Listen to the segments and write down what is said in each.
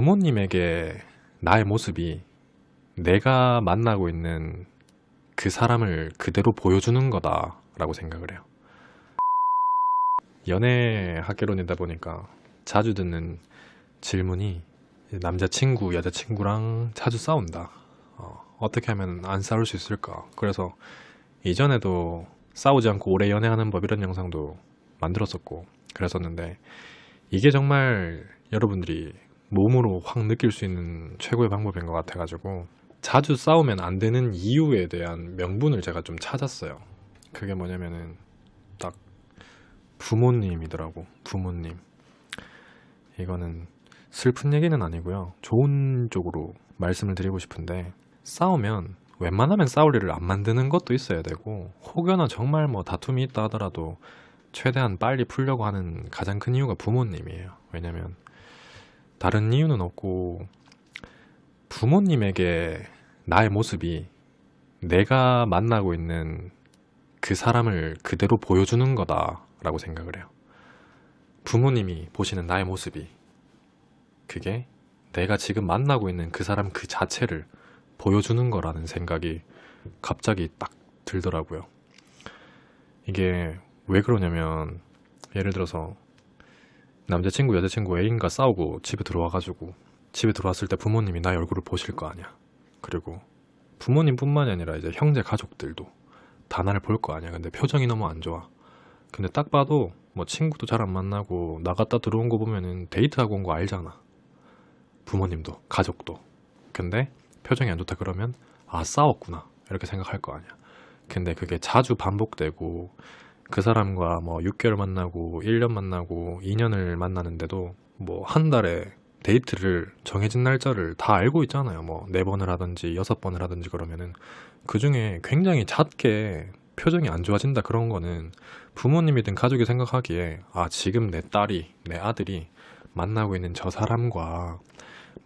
부모님에게 나의 모습이 내가 만나고 있는 그 사람을 그대로 보여주는 거다라고 생각을 해요. 연애 학개론이다 보니까 자주 듣는 질문이 남자친구, 여자친구랑 자주 싸운다. 어, 어떻게 하면 안 싸울 수 있을까? 그래서 이전에도 싸우지 않고 오래 연애하는 법 이런 영상도 만들었었고 그랬었는데 이게 정말 여러분들이 몸으로 확 느낄 수 있는 최고의 방법인 것 같아가지고 자주 싸우면 안 되는 이유에 대한 명분을 제가 좀 찾았어요. 그게 뭐냐면은 딱 부모님이더라고. 부모님. 이거는 슬픈 얘기는 아니고요. 좋은 쪽으로 말씀을 드리고 싶은데 싸우면 웬만하면 싸울 일을 안 만드는 것도 있어야 되고 혹여나 정말 뭐 다툼이 있다 하더라도 최대한 빨리 풀려고 하는 가장 큰 이유가 부모님이에요. 왜냐면 다른 이유는 없고 부모님에게 나의 모습이 내가 만나고 있는 그 사람을 그대로 보여주는 거다라고 생각을 해요. 부모님이 보시는 나의 모습이 그게 내가 지금 만나고 있는 그 사람 그 자체를 보여주는 거라는 생각이 갑자기 딱 들더라고요. 이게 왜 그러냐면 예를 들어서 남자친구 여자친구 애인과 싸우고 집에 들어와가지고 집에 들어왔을 때 부모님이 나의 얼굴을 보실 거 아니야. 그리고 부모님뿐만이 아니라 이제 형제 가족들도 다 나를 볼 거 아니야. 근데 표정이 너무 안 좋아. 근데 딱 봐도 뭐 친구도 잘 안 만나고 나갔다 들어온 거 보면은 데이트하고 온 거 알잖아. 부모님도 가족도. 근데 표정이 안 좋다 그러면 아 싸웠구나 이렇게 생각할 거 아니야. 근데 그게 자주 반복되고 그 사람과 뭐 6개월 만나고 1년 만나고 2년을 만나는데도 뭐 한 달에 데이트를 정해진 날짜를 다 알고 있잖아요. 뭐 네 번을 하든지 여섯 번을 하든지 그러면은 그 중에 굉장히 잦게 표정이 안 좋아진다 그런 거는 부모님이든 가족이 생각하기에 아 지금 내 딸이 내 아들이 만나고 있는 저 사람과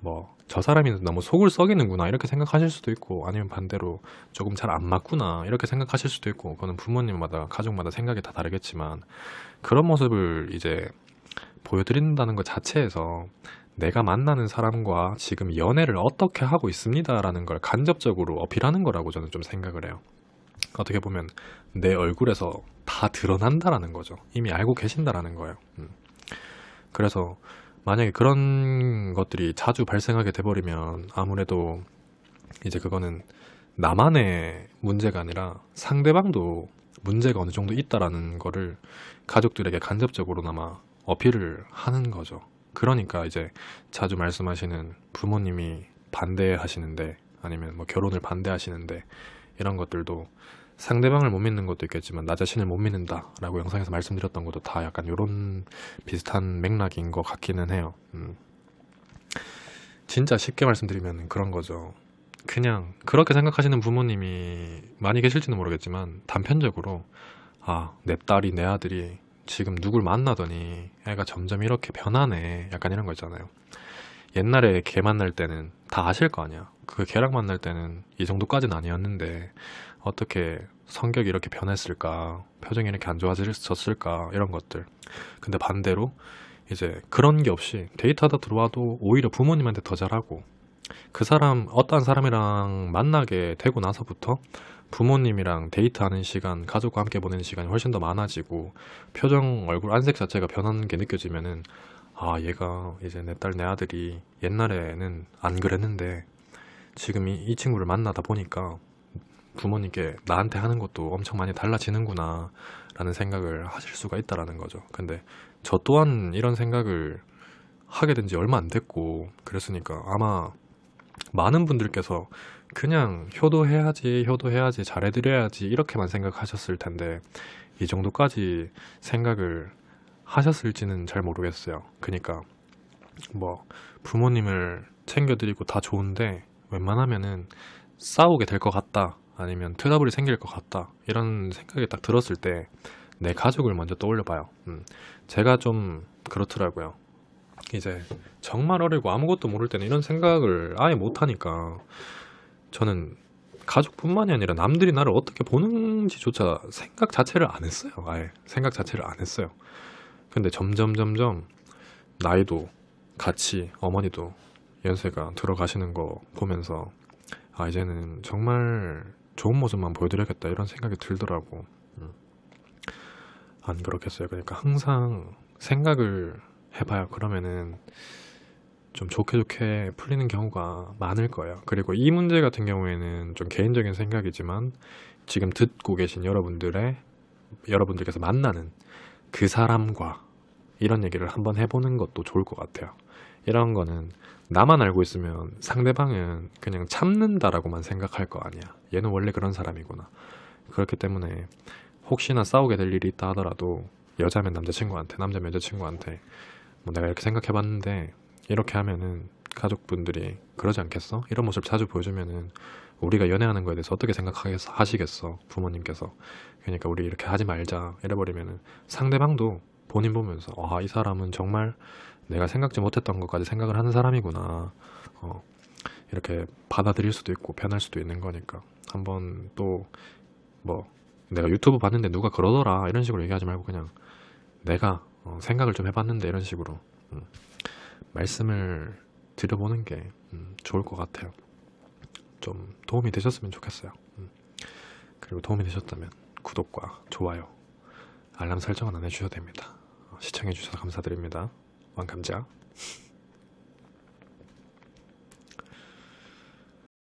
뭐 저 사람이 너무 속을 썩이는구나 이렇게 생각하실 수도 있고 아니면 반대로 조금 잘 안 맞구나 이렇게 생각하실 수도 있고 그거는 부모님마다 가족마다 생각이 다 다르겠지만 그런 모습을 이제 보여드린다는 것 자체에서 내가 만나는 사람과 지금 연애를 어떻게 하고 있습니다라는 걸 간접적으로 어필하는 거라고 저는 좀 생각을 해요. 어떻게 보면 내 얼굴에서 다 드러난다라는 거죠. 이미 알고 계신다라는 거예요. 음. 그래서 만약에 그런 것들이 자주 발생하게 돼버리면 아무래도 이제 그거는 나만의 문제가 아니라 상대방도 문제가 어느 정도 있다라는 거를 가족들에게 간접적으로나마 어필을 하는 거죠. 그러니까 이제 자주 말씀하시는 부모님이 반대하시는데 아니면 뭐 결혼을 반대하시는데 이런 것들도 상대방을 못 믿는 것도 있겠지만 나 자신을 못 믿는다라고 영상에서 말씀드렸던 것도 다 약간 이런 비슷한 맥락인 것 같기는 해요. 음. 진짜 쉽게 말씀드리면 그런 거죠. 그냥 그렇게 생각하시는 부모님이 많이 계실지는 모르겠지만 단편적으로 아, 내 딸이 내 아들이 지금 누굴 만나더니 애가 점점 이렇게 변하네. 약간 이런 거 있잖아요. 옛날에 걔 만날 때는 다 아실 거 아니야. 그 걔랑 만날 때는 이 정도까지는 아니었는데 어떻게 성격이 이렇게 변했을까? 표정이 이렇게 안 좋아졌을까? 이런 것들. 근데 반대로 이제 그런 게 없이 데이트하다 들어와도 오히려 부모님한테 더 잘하고 그 사람 어떠한 사람이랑 만나게 되고 나서부터 부모님이랑 데이트하는 시간, 가족과 함께 보내는 시간이 훨씬 더 많아지고 표정, 얼굴 안색 자체가 변하는 게 느껴지면은 아 얘가 이제 내 딸 내 아들이 옛날에는 안 그랬는데 지금 이, 이 친구를 만나다 보니까 부모님께 나한테 하는 것도 엄청 많이 달라지는구나 라는 생각을 하실 수가 있다라는 거죠. 근데 저 또한 이런 생각을 하게 된 지 얼마 안 됐고 그랬으니까 아마 많은 분들께서 그냥 효도해야지 효도해야지 잘해드려야지 이렇게만 생각하셨을 텐데 이 정도까지 생각을 하셨을지는 잘 모르겠어요. 그러니까 뭐 부모님을 챙겨드리고 다 좋은데 웬만하면은 싸우게 될 것 같다 아니면 트러블이 생길 것 같다 이런 생각이 딱 들었을 때 내 가족을 먼저 떠올려 봐요. 음, 제가 좀 그렇더라고요. 이제 정말 어리고 아무것도 모를 때는 이런 생각을 아예 못하니까 저는 가족뿐만이 아니라 남들이 나를 어떻게 보는지조차 생각 자체를 안 했어요. 아예 생각 자체를 안 했어요. 근데 점점 점점 나이도 같이 어머니도 연세가 들어가시는 거 보면서 아 이제는 정말 좋은 모습만 보여드려야겠다 이런 생각이 들더라고. 음. 안 그렇겠어요. 그러니까 항상 생각을 해봐요. 그러면은 좀 좋게 좋게 풀리는 경우가 많을 거예요. 그리고 이 문제 같은 경우에는 좀 개인적인 생각이지만 지금 듣고 계신 여러분들의 여러분들께서 만나는 그 사람과 이런 얘기를 한번 해보는 것도 좋을 것 같아요. 이런 거는 나만 알고 있으면 상대방은 그냥 참는다라고만 생각할 거 아니야. 얘는 원래 그런 사람이구나. 그렇기 때문에 혹시나 싸우게 될 일이 있다 하더라도 여자면 남자친구한테, 남자면 여자친구한테 뭐 내가 이렇게 생각해봤는데 이렇게 하면은 가족분들이 그러지 않겠어? 이런 모습을 자주 보여주면은 우리가 연애하는 거에 대해서 어떻게 생각하겠어? 하시겠어? 부모님께서. 그러니까 우리 이렇게 하지 말자. 이래버리면은 상대방도 본인 보면서 아, 이 사람은 정말 내가 생각지 못했던 것까지 생각을 하는 사람이구나. 어, 이렇게 받아들일 수도 있고 변할 수도 있는 거니까. 한번 또 뭐 내가 유튜브 봤는데 누가 그러더라 이런 식으로 얘기하지 말고 그냥 내가 어, 생각을 좀 해봤는데 이런 식으로 음, 말씀을 드려보는 게 음, 좋을 것 같아요. 좀 도움이 되셨으면 좋겠어요. 음. 그리고 도움이 되셨다면 구독과 좋아요, 알람 설정은 안 해주셔도 됩니다. 어, 시청해주셔서 감사드립니다. 왕감자.